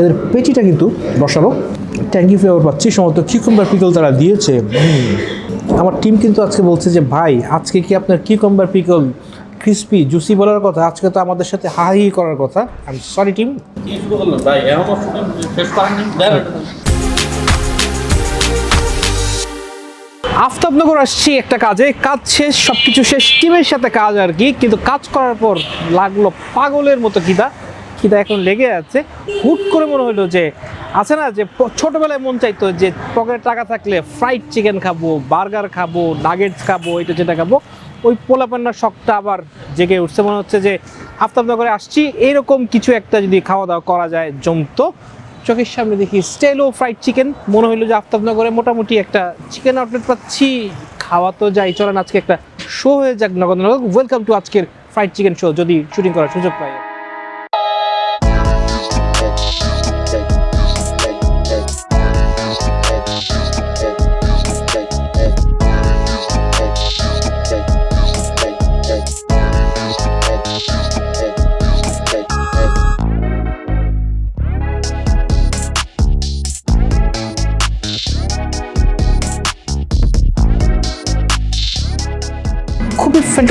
এদের পেটিটা কিন্তু বসানো ট্যাঙ্কি ফ্লেভার পাচ্ছি সমস্ত কিকম্বার পিকল তারা দিয়েছে। আমার টিম কিন্তু আজকে বলছে যে, ভাই, আজকে কি আপনার কিকম্বার পিকল ক্রিস্পি জুসি বলার কথা? আজকে তো আমাদের সাথে হাই করার কথা। I sorry team. আফতাবনগর আসছি একটা কাজে। কাজ শেষ সব কিছু শেষ টিমের সাথে কাজ আর কি। কিন্তু কাজ করার পর লাগল পাগলের মতো খিদা খিদা এখন লেগে আছে। হুট করে মনে হলো যে, আছে না যে ছোটবেলায় মন চাইতো যে পকেটে টাকা থাকলে ফ্রাইড চিকেন খাব বার্গার খাব নাগেটস খাব, এটা যেটা খাব, ওই পোলাপান্নার শখটা আবার জেগে উঠছে। মনে হচ্ছে যে আফতাবনগরে আসছি এইরকম কিছু একটা যদি খাওয়া দাওয়া করা যায় জমতো। চোখের সামনে দেখি স্টেলো ফ্রাইড চিকেন মনে হলো যে আফতাবনগরে মোটামুটি একটা চিকেন আউটলেট পাচ্ছি। খাওয়া তো যাই, চলেন আজকে একটা শো হয়ে যাক নগদ ওয়েলকাম টু আজকের ফ্রাইড চিকেন শো যদি শুটিং করার সুযোগ পাই।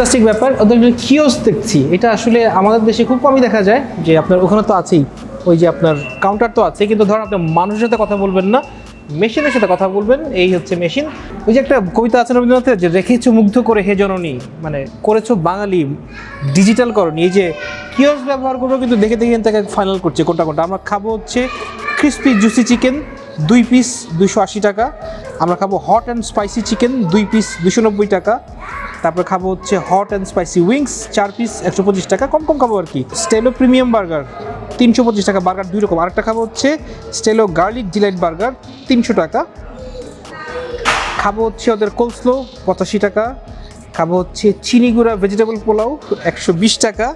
ফ্যান্টাস্টিক ব্যাপার। ওদের কিওস দেখছি, এটা আসলে আমাদের দেশে খুব কমই দেখা যায়। যে আপনার ওখানে তো আছেই। ওই যে আপনার কাউন্টার তো আছে, কিন্তু ধর আপনি মানুষের সাথে কথা বলবেন না মেশিনের সাথে কথা বলবেন, এই হচ্ছে মেশিন ওই যে একটা কবিতা আছে রবীন্দ্রনাথের যে, রেখেছো মুগ্ধ করে হে জননী মানে করেছ বাঙালি ডিজিটাল করনি। এই যে কিওস ব্যবহার করব, কিন্তু দেখে দেখে তাকে ফাইনাল করছে, কোনটা কোনটা। আমরা খাব হচ্ছে ক্রিস্পি জুসি চিকেন দুই পিস দুশো আশি টাকা। আমরা খাব হট অ্যান্ড স্পাইসি চিকেন দুই পিস দুশো নব্বই টাকা। তারপরে খাব হচ্ছে হট অ্যান্ড স্পাইসি উইংস চার পিস একশো পঁচিশ টাকা, কম কম খাব আর কি। স্টেলো প্রিমিয়াম বার্গার তিনশো পঁচিশ টাকা বার্গার দুই রকম। আরেকটা খাব হচ্ছে স্টেলো গার্লিক ডিলাইট বার্গার তিনশো টাকা। খাব হচ্ছে ওদের কোলস্লো পঁচাশি টাকা। খাব হচ্ছে চিনি গুঁড়া ভেজিটেবল পোলাও, একশো বিশ টাকা।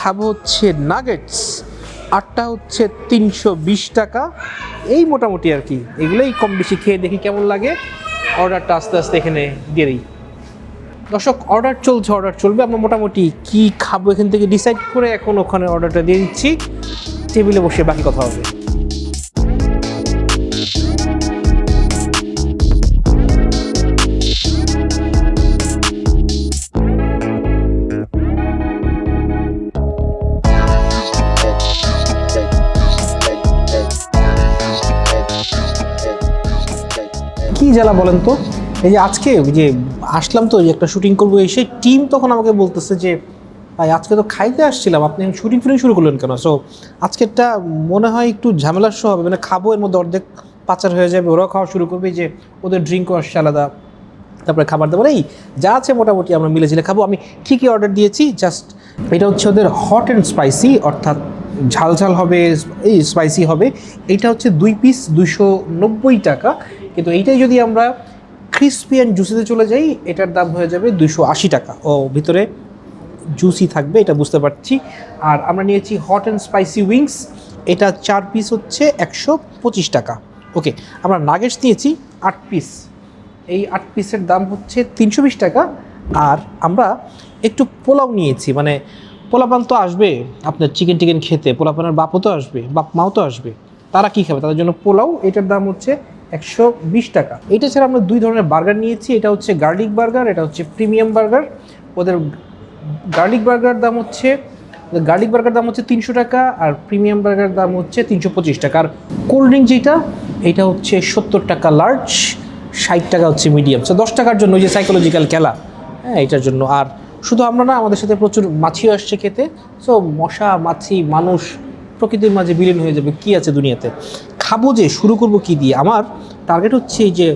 খাব হচ্ছে নাগেটস আটটা হচ্ছে তিনশো বিশ টাকা। এই মোটামুটি আর কি। এগুলোই কম বেশি খেয়ে দেখি কেমন লাগে। অর্ডারটা আস্তে আস্তে এখানে দিয়ে দিই। দর্শক অর্ডার চলছে অর্ডার চলবে। আমরা মোটামুটি কি খাব এখান থেকে ডিসাইড করে এখন ওখানে অর্ডারটা দিয়ে দিচ্ছি। টেবিলে বসে বাকি কথা হবে। কি জ্বালা বলেন তো? এই যে আজকে যে আসলাম তো যে একটা শুটিং করব এসে টিম তখন আমাকে বলতেছে যে, ভাই, আজকে তো খাইতে আসছিলাম, আপনি শুটিং ফুটিং শুরু করলেন কেন? সো আজকেরটা মনে হয় একটু ঝামেলার শো হবে মানে খাব, এর মধ্যে অর্ধেক পাচার হয়ে যাবে, ওরাও খাওয়া শুরু করবে যে ওদের ড্রিঙ্কও আসছে আলাদা, তারপরে খাবার দাবার, এই যা আছে মোটামুটি আমরা মিলে ঝিলে খাব। আমি ঠিকই অর্ডার দিয়েছি জাস্ট এটা হচ্ছে ওদের হট অ্যান্ড স্পাইসি অর্থাৎ ঝাল ঝাল হবে, এই স্পাইসি হবে এইটা হচ্ছে দুই পিস দুশো নব্বই টাকা, কিন্তু এইটাই যদি আমরা ক্রিসপি অ্যান্ড জুসিতে চলে যাই, এটার দাম হয়ে যাবে দুশো আশি টাকা। ও, ভিতরে জুসি থাকবে, এটা বুঝতে পারছি। আর আমরা নিয়েছি হট অ্যান্ড স্পাইসি উইংস এটা চার পিস হচ্ছে একশো পঁচিশ টাকা। ওকে আমরা নাগেটস নিয়েছি আট পিস এই আট পিসের দাম হচ্ছে তিনশো বিশ টাকা। আর আমরা একটু পোলাও নিয়েছি মানে পোলাপান তো আসবে আপনার চিকেন টিকেন খেতে, পোলাপানের বাপও তো আসবে বাপ মাও তো আসবে। তারা কী খাবে? তাদের জন্য পোলাও, এটার দাম হচ্ছে একশো বিশ টাকা। এটা ছাড়া আমরা দুই ধরনের বার্গার নিয়েছি। এটা হচ্ছে গার্লিক বার্গার, এটা হচ্ছে প্রিমিয়াম বার্গার। ওদের গার্লিক বার্গার দাম হচ্ছে, গার্লিক বার্গার দাম হচ্ছে তিনশো টাকা আর প্রিমিয়াম বার্গার দাম হচ্ছে তিনশো পঁচিশ টাকা। আর কোল্ড ড্রিঙ্ক যেটা, এটা হচ্ছে সত্তর টাকা লার্জ, ষাট টাকা হচ্ছে মিডিয়াম। সো দশ টাকার জন্য ওই যে সাইকোলজিক্যাল খেলা হ্যাঁ এটার জন্য। আর শুধু আমরা না, আমাদের সাথে প্রচুর মাছিও আসছে খেতে। সো মশা, মাছি, মানুষ, প্রকৃতির মাঝে বিলীন হয়ে যাবে, কি আছে দুনিয়াতে? খাব যে, শুরু করব কি দিয়ে? আমার টার্গেট হচ্ছে এই যে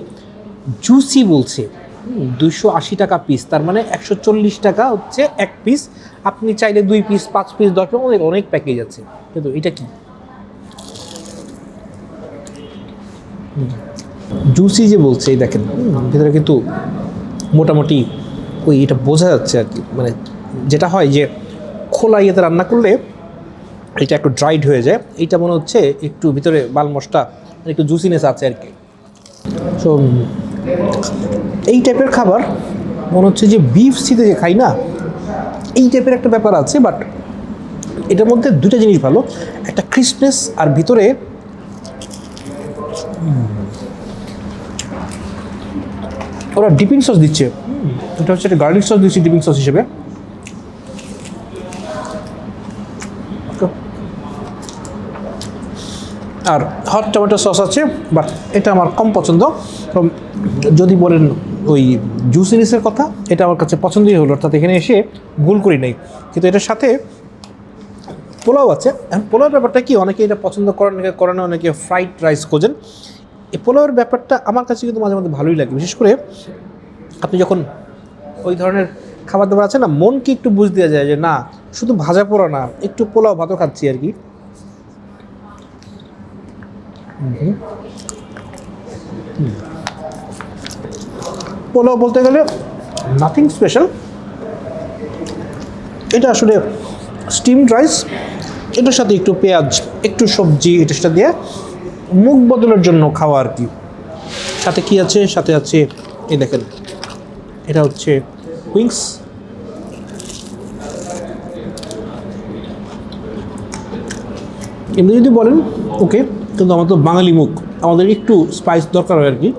জুসি বলছে দুশো আশি টাকা পিস তার মানে একশো চল্লিশ টাকা হচ্ছে এক পিস আপনি চাইলে দুই পিস পাঁচ পিস দশ পিস অনেক অনেক প্যাকেজ আছে। কিন্তু এটা কি? জুসি যে বলছে, এই দেখেন ভিতরে কিন্তু মোটামুটি ওই এটা বোঝা যাচ্ছে আর কি। মানে যেটা হয় যে খোলা ইয়েতে রান্না করলে এটা একটু ড্রাইড হয়ে যায়। এইটা মনে হচ্ছে একটু ভিতরে বাল মশটা একটু জুসিনেস আছে আর কি। সো এই টাইপের খাবার মনে হচ্ছে যে বিফ সিতে যে খাই না, এই টাইপের একটা ব্যাপার আছে বাট এটার মধ্যে দুটো জিনিস ভালো। একটা ক্রিসপনেস আর ভিতরে, ওরা ডিপিং সস দিচ্ছে। এটা হচ্ছে একটা গার্লিক সস দিচ্ছে ডিপিং সস হিসেবে। আর হট টমেটো সস আছে বাট এটা আমার কম পছন্দ। যদি বলেন ওই জুসিনিসের কথা, এটা আমার কাছে পছন্দই হলো। অর্থাৎ এখানে এসে ভুল করি নাই। কিন্তু এটার সাথে পোলাও আছে। এখন পোলাওয়ের ব্যাপারটা কি? অনেকে এটা পছন্দ করেন, অনেকে করেন অনেকে ফ্রাইড রাইস খোঁজেন। এই পোলাওয়ের ব্যাপারটা আমার কাছে কিন্তু মাঝে মাঝে ভালোই লাগে। বিশেষ করে আপনি যখন ওই ধরনের খাবার দাবার আছে না, মনকে একটু বুঝ দেওয়া যায় যে, না, শুধু ভাজা পোড়া না, একটু পোলাও ভাতও খাচ্ছি আর কি। পোলাও বলতে গেলে নাথিং স্পেশাল এটা আসলে স্টিমড রাইস এটার সাথে একটু পেঁয়াজ, একটু সবজি, এটার সাথে দিয়ে মুখ বদলের জন্য খাওয়া আর কি। সাথে কি আছে? সাথে আছে, এই দেখেন। এটা হচ্ছে উইংস এমনি যদি বলেন ওকে কিন্তু আমার তো বাঙালি মুখ। আমাদের একটু স্পাইস দরকার হয় আর কি।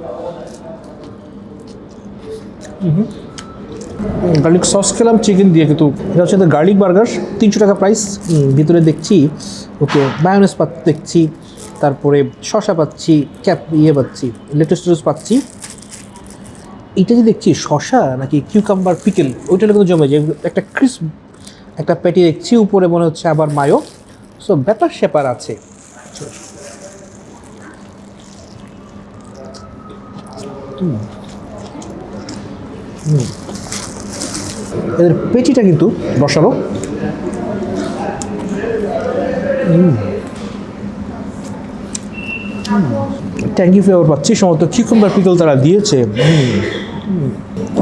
গার্লিক সস খেলাম চিকেন দিয়ে, কিন্তু এটা হচ্ছে গার্লিক বার্গার তিনশো টাকা প্রাইস ভিতরে দেখছি, ওকে মায়োনেস পাত দেখছি, তারপরে শশা পাচ্ছি, ক্যাপ ইয়ে পাচ্ছি লেটেস্ট পাচ্ছি। এটা যে দেখছি শশা নাকি কিউকাম্বার পিকেল ওইটা কিন্তু জমে যায়। একটা ক্রিস্প একটা প্যাটি দেখছি, উপরে মনে হচ্ছে আবার মায়ো সো ব্যাপার স্যাপার আছে। এদের পেটিটা কিন্তু বসানো ট্যাঙ্কি ফ্লেভার পাচ্ছি। সম্ভবত কিকুম্বার পিকল তারা দিয়েছে।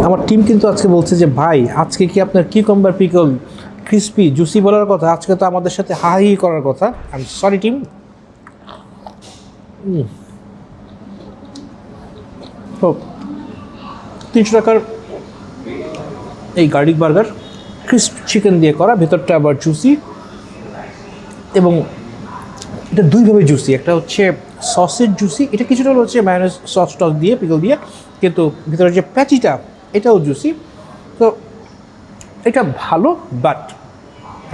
আমার টিম কিন্তু আজকে বলছে যে, ভাই, আজকে কি আপনার কিকুম্বার পিকল ক্রিস্পি জুসি বলার কথা? আজকে তো আমাদের সাথে হাই করার কথা। আই এম সরি টিম তো তিনশো টাকার এই গার্লিক বার্গার, ক্রিস্প চিকেন দিয়ে করা, ভেতরটা আবার জুসি এবং এটা দুইভাবে জুসি একটা হচ্ছে সসের জুসি এটা কিছুটা হচ্ছে মায়োনেজ সস টস দিয়ে পিকল দিয়ে, কিন্তু ভিতরে যে প্যাচিটা এটাও জুসি তো এটা ভালো বাট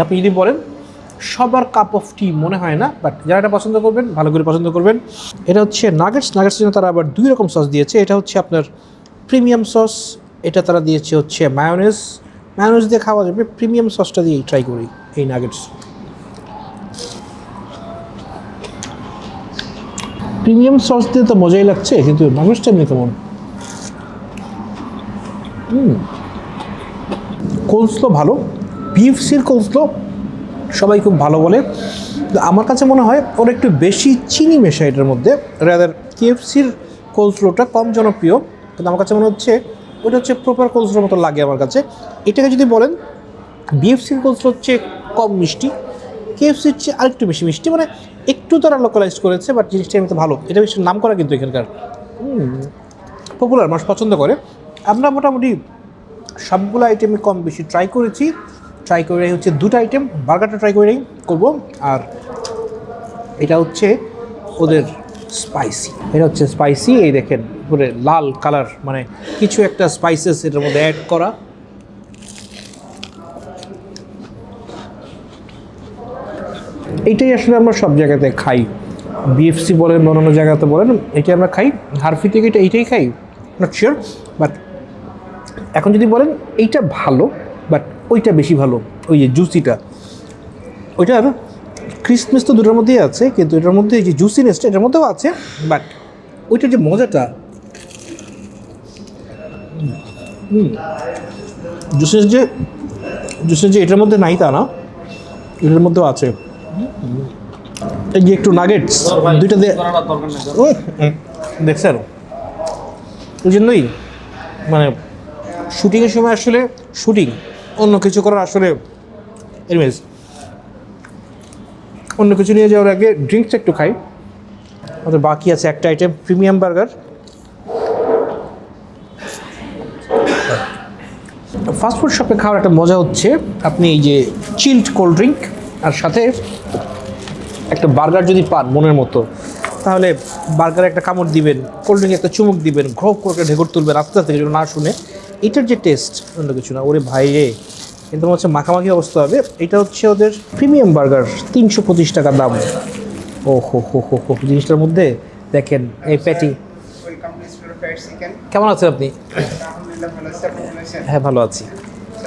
আপনি যদি বলেন সবার কাপ অফ টি মনে হয় না বাট যারা এটা পছন্দ করবেন, ভালো করে পছন্দ করবেন। এটা হচ্ছে নাগেটস নাগেটস জন্য তারা আবার দুই রকম সস দিয়েছে। এটা হচ্ছে আপনার প্রিমিয়াম সস এটা তারা দিয়েছে হচ্ছে মায়োনেজ মায়োনেজ দিয়ে খাওয়া যাবে প্রিমিয়াম সসটা দিয়েই ট্রাই করি এই নাগেটস প্রিমিয়াম সস দিয়ে তো মজাই লাগছে, কিন্তু নাগেটসটা এমনি কেমন? কোলসলো ভালো। বিএফসির কোলসলো সবাই খুব ভালো বলে। আমার কাছে মনে হয় ওর একটু বেশি চিনি মেশা এটার মধ্যে রাদার কেএফসির কোলসলোটা কম জনপ্রিয়। কিন্তু আমার কাছে মনে হচ্ছে ওটা হচ্ছে প্রপার কোলসলোর মতো লাগে আমার কাছে। এটাকে যদি বলেন বিএফসির কোলসলো হচ্ছে কম মিষ্টি কেএফসির চেয়ে আরেকটু বেশি মিষ্টি মানে একটু তারা লোকালাইজ করেছে বাট জিনিসটা এমনিতে ভালো। এটা বেশি নাম করা কিন্তু এখানকার। পপুলার মানুষ পছন্দ করে। আমরা মোটামুটি সবগুলো আইটেমই কম বেশি ট্রাই করেছি। ট্রাই করে হচ্ছে দুটো আইটেম বার্গারটা ট্রাই করে করব। আর এটা হচ্ছে ওদের স্পাইসি এটা হচ্ছে স্পাইসি এই দেখেন পুরো লাল কালার মানে কিছু একটা স্পাইসেস এটার মধ্যে অ্যাড করা। এইটাই আসলে আমরা সব জায়গাতে খাই। বিএফসি বলেন, অন্যান্য জায়গাতে বলেন, এটাই আমরা খাই। হারফি থেকে এটা এইটাই খাই নট শিওর বাট এখন যদি বলেন এইটা ভালো বাট ওইটা বেশি ভালো, ওই যে জুসিটা। ওইটার ক্রিসমাস তো দুটোর মধ্যেই আছে, কিন্তু এটার মধ্যে যে জুসিনেসটা এটার মধ্যেও আছে বাট ওইটার যে মজাটা জুসিনেস যে জুসিনেস যে এটার মধ্যে নাই তা না, এটার মধ্যেও আছে। এই যে একটু নাগেটস দুইটা দিয়ে দেখছেন? ওই জন্যই মানে শুটিংয়ের সময় আসলে শুটিং অন্য কিছু করার আসলে অন্য কিছু নিয়ে যাওয়ার আগে ড্রিঙ্কসটা একটু খাই। আমাদের বাকি আছে একটা আইটেম প্রিমিয়াম বার্গার ফাস্টফুড শপে খাওয়ার একটা মজা হচ্ছে, আপনি এই যে চিল্ড কোল্ড ড্রিঙ্ক আর সাথে একটা বার্গার যদি পান মনের মতো, তাহলে বার্গারে একটা কামড় দিবেন কোল্ড ড্রিঙ্কে একটা চুমুক দিবেন ঘ্রপ করে ঢেকুর তুলবেন, আস্তে আস্তে না শুনে। এটার যে টেস্ট অন্য কিছু না ওরে ভাই রে। কিন্তু হচ্ছে মাখামাখি অবস্থা হবে। এটা হচ্ছে ওদের প্রিমিয়াম বার্গার তিনশো পঁচিশ টাকা দাম। ও হো হো হো হো জিনিসটার মধ্যে দেখেন এই প্যাটি কেমন আছেন আপনি? হ্যাঁ ভালো আছি।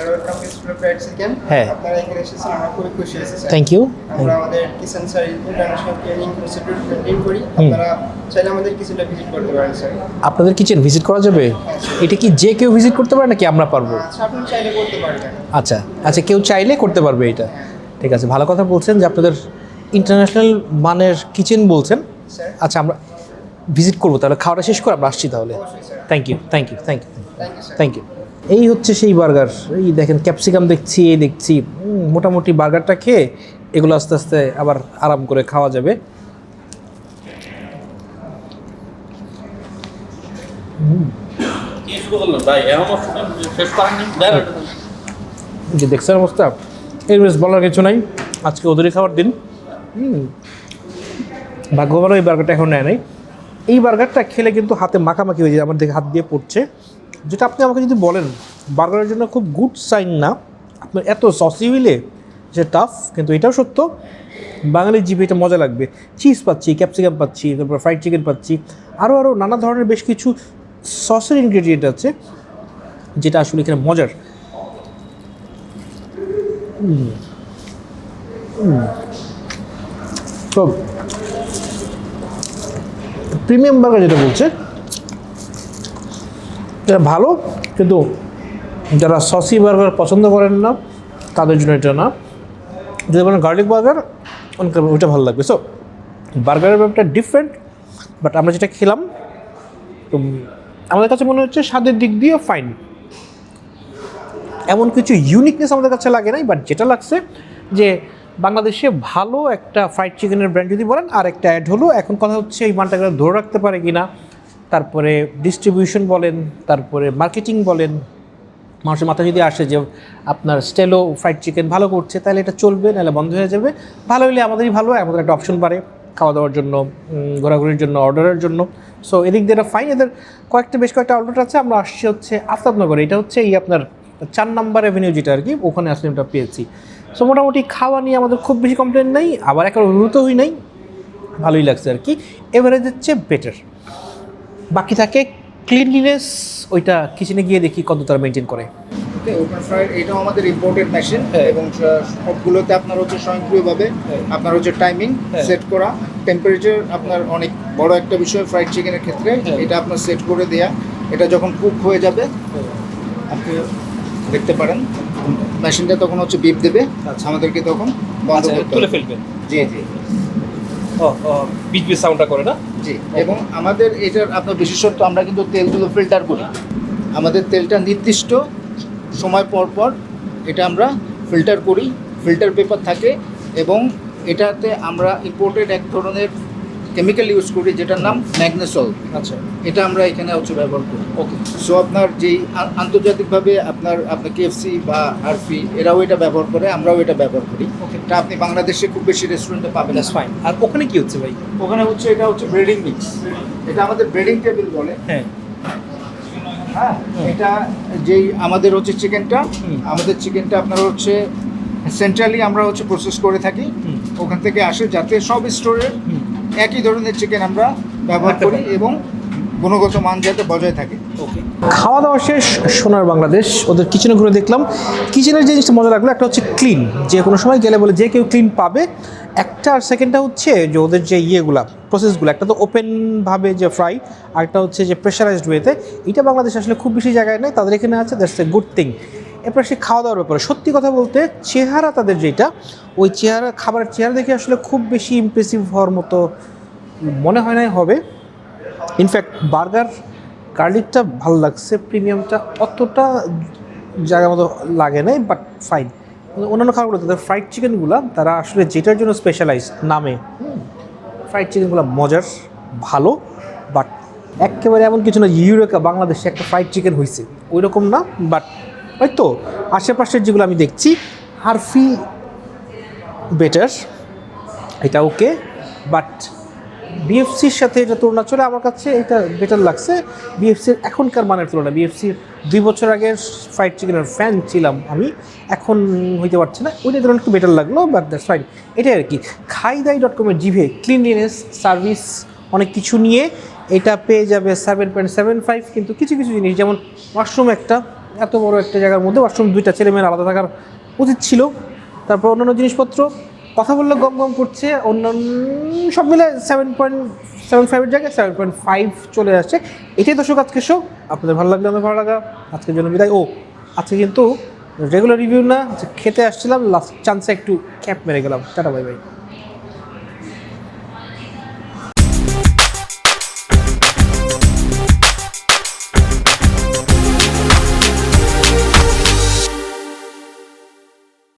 Sir welcome to store fried chicken হ্যাঁ। আপনারা এখানে এসেছেন আমরা খুবই খুশি হয়েছি স্যার থ্যাংক ইউ আমরা আমাদের kitchen sir international training institute maintain করি। আপনারা চাইলে আমাদের কিচেনটা ভিজিট করতে পারেন স্যার আপনাদের কিচেন ভিজিট করা যাবে? এটা কি যে কেউ ভিজিট করতে পারে নাকি আমরা পারব? আচ্ছা আপনি চাইলে করতে পারবেন। আচ্ছা আচ্ছা কেউ চাইলে করতে পারবে এটা। ঠিক আছে ভালো কথা বলছেন যে আপনাদের ইন্টারন্যাশনাল মানের কিচেন বলছেন। আচ্ছা আমরা ভিজিট করব তাহলে খাওয়াটা শেষ করে আমরা আসছি তাহলে। You thank you thank you thank you thank you এই হচ্ছে সেই বার্গার। এই দেখেন, ক্যাপসিকাম দেখছি, এই দেখছি। মোটামুটি বার্গারটা খেয়ে এগুলো আস্তে আস্তে আবার আরাম করে খাওয়া যাবে। যে দেখছেন অবস্থা? এর বেশ বলার কিছু নাই। আজকে ওদেরই খাওয়ার দিন। ভাগ্য ভালো এই বার্গারটা এখন নেয় নাই। এই বার্গারটা খেলে কিন্তু হাতে মাখামাখি হয়ে যায়, আমার দেখে হাত দিয়ে পড়ছে। যেটা আপনি আমাকে যদি বলেন, বার্গারের জন্য খুব গুড সাইন না। আপনার এত সসি হইলে যে টাফ কিন্তু এটাও সত্য। বাঙালির জিভে এটা মজা লাগবে। চিজ পাচ্ছি ক্যাপসিকাম পাচ্ছি, তারপর ফ্রাইড চিকেন পাচ্ছি। আরও আরও নানা ধরনের বেশ কিছু সসের ইনগ্রেডিয়েন্ট আছে, যেটা আসলে এখানে মজার। তো প্রিমিয়াম বার্গার যেটা বলছে এটা ভালো, কিন্তু যারা সসি বার্গার পছন্দ করেন না, তাদের জন্য এটা না। যদি বলেন গার্লিক বার্গার ওইটা ভালো লাগবে। সো বার্গারের ব্যাপারটা ডিফারেন্ট বাট আমরা যেটা খেলাম, তো আমাদের কাছে মনে হচ্ছে স্বাদের দিক দিয়ে ফাইন এমন কিছু ইউনিকনেস আমাদের কাছে লাগে নাই বাট যেটা লাগছে যে বাংলাদেশে ভালো একটা ফ্রাইড চিকেনের ব্র্যান্ড যদি বলেন, আর একটা অ্যাড হলো, এখন কথা হচ্ছে এই মানটাকে ধরে রাখতে পারে কিনা। তারপরে ডিস্ট্রিবিউশন বলেন, তারপরে মার্কেটিং বলেন। মানুষের মাথায় যদি আসে যে আপনার স্টেলো ফ্রাইড চিকেন ভালো করছে, তাহলে এটা চলবে, নাহলে বন্ধ হয়ে যাবে। ভালো হলে আমাদেরই ভালো, আমাদের একটা অপশন বাড়ে খাওয়া দাওয়ার জন্য ঘোরাঘুরির জন্য অর্ডারের জন্য। সো এদিক দিয়ে ফাইন এদের কয়েকটা, বেশ কয়েকটা আউটলেট আছে। আমরা আসছি হচ্ছে আফতাবনগরে। এটা হচ্ছে এই আপনার চার নাম্বার অ্যাভিনিউ যেটা আর কি, ওখানে আসলে আমরা পেয়েছি। সো মোটামুটি খাওয়া নিয়ে আমাদের খুব বেশি কমপ্লেন নেই, আবার একটা অনুভূত হই নাই। ভালোই লাগছে আর কি। এভারেজ হচ্ছে বেটার বাকি থাকে ক্লিনলিনেস ওইটা কিচেনে গিয়ে দেখি কত তারা মেনটেন করে ওকে ওপেন ফ্রাইড এটাও আমাদের ইম্পোর্টেড মেশিন এবং সবগুলোতে আপনার হচ্ছে স্বয়ংক্রিয়ভাবে আপনার হচ্ছে টাইমিং হ্যাঁ। সেট করা টেম্পারেচার আপনার অনেক বড় একটা বিষয় ফ্রাইড চিকেনের ক্ষেত্রে হ্যাঁ। এটা আপনার সেট করে দেয়া এটা যখন কুক হয়ে যাবে আপনি দেখতে পারেন মেশিনটা তখন হচ্ছে বিপ দেবে আচ্ছা। আমাদেরকে তখন বন্ধ করতে হবে। ফেলবেন জি জি বিচ বিচ সাউন্ডটা করে না? জি, এবং আমাদের এটার আপনার বিশেষত্ব, আমরা কিন্তু তেলগুলো ফিল্টার করি। আমাদের তেলটা নির্দিষ্ট সময় পর পর এটা আমরা ফিল্টার করি। ফিল্টার পেপার থাকে এবং এটাতে আমরা ইম্পোর্টেড এক ধরনের কেমিক্যাল ইউজ করি যেটার নাম ম্যাগনেসল। আচ্ছা। এটা আমরা এখানে হচ্ছে ব্যবহার করি। ওকে। সো আপনার যেই আন্তর্জাতিকভাবে আপনার আপনার কেএফসি বা আরফি এরাও এটা ব্যবহার করে আমরাও এটা ব্যবহার করি। Okay. এটা আপনি বাংলাদেশে খুব বেশি রেস্টুরেন্টে পাবেন না। ফাইন আর ওখানে কি হচ্ছে ভাই? ওখানে হচ্ছে এটা হচ্ছে ব্রেডিং মিক্স এটা আমাদের ব্রেডিং টেবিল বলে। হ্যাঁ। হ্যাঁ? এটা যেই আমাদের হচ্ছে চিকেনটা আমাদের চিকেনটা আপনার হচ্ছে সেন্ট্রালি আমরা হচ্ছে প্রসেস করে থাকি। ওখান থেকে আসে যাতে সব স্টোরের। একই ধরনের চিকেন আমরা ব্যবহার করি এবং গুণগত মান যাতে বজায় থাকে। ওকে খাওয়া দাওয়া শেষ সোনার বাংলাদেশ। ওদের কিচেনে ঘুরে দেখলাম। কিচেনের যে জিনিসটা মজা লাগল একটা হচ্ছে ক্লিন যে কোনো সময় গেলে বলে যে কেউ ক্লিন পাবে একটা আর সেকেন্ডটা হচ্ছে যে ওদের যে ইয়েগুলা প্রসেসগুলো একটা তো ওপেনভাবে যে ফ্রাই আর একটা হচ্ছে যে প্রেশারাইজড ওয়েতে এটা বাংলাদেশ আসলে খুব বেশি জায়গায় নেই তাদের এখানে আছে দ্যাটস এ গুড থিং এরপর সে খাওয়া দাওয়ার ব্যাপারে। সত্যি কথা বলতে চেহারা তাদের যেটা, ওই চেহারা, খাবারের চেহারা দেখে আসলে খুব বেশি ইমপ্রেসিভ হওয়ার মতো মনে হয় নাই, হবে। ইনফ্যাক্ট বার্গার গার্লিকটা ভালো লাগছে প্রিমিয়ামটা অতটা জায়গা মতো লাগে নাই বাট ফাইন অন্যান্য খাবারগুলো, তাদের ফ্রাইড চিকেনগুলো তারা আসলে যেটার জন্য স্পেশালাইজ নামে ফ্রাইড চিকেনগুলো মজার, ভালো বাট একেবারে এমন কিছু না ইউরোকা বাংলাদেশে একটা ফ্রাইড চিকেন হয়েছে ওই রকম না বাট ওই তো, আশেপাশের যেগুলো আমি দেখছি, হারফি বেটার, এটা ওকে, বাট বিএফসির সাথে এটা তুলনা চলে, আমার কাছে এটা বেটার লাগছে। বিএফসির এখনকার মানের তুলনা, বিএফসির দুই বছর আগের ফ্রাইড চিকেনের ফ্যান ছিলাম আমি, এখন হইতে পারছি না। ওইটা ধরুন একটু বেটার লাগল বাট দ্যাটস ফাইন এটাই আর কি, খাইদাই ডট কমের জিভে ক্লিনলিনেস সার্ভিস অনেক কিছু নিয়ে এটা পেয়ে যাবে সেভেন পয়েন্ট সেভেন ফাইভ কিন্তু কিছু কিছু জিনিস, যেমন ওয়াশরুম একটা এত বড় একটা জায়গার মধ্যে ওয়াশরুম দুইটা ছেলে মেয়ের আলাদা থাকার উচিত ছিল। তারপর অন্যান্য জিনিসপত্র, কথা বললে গম গম করছে, অন্যান্য সব মিলে সেভেন পয়েন্ট সেভেন ফাইভের জায়গায় সেভেন পয়েন্ট ফাইভ চলে আসছে। এটাই দর্শক আজকে শো আপনাদের ভালো লাগলে আমাদের ভালো লাগা। আজকের জন্য বিদায়। ও, আজকে কিন্তু রেগুলার রিভিউ না খেতে আসছিলাম লাস্ট চান্সে একটু ক্যাপ মেরে গেলাম। Tata bye bye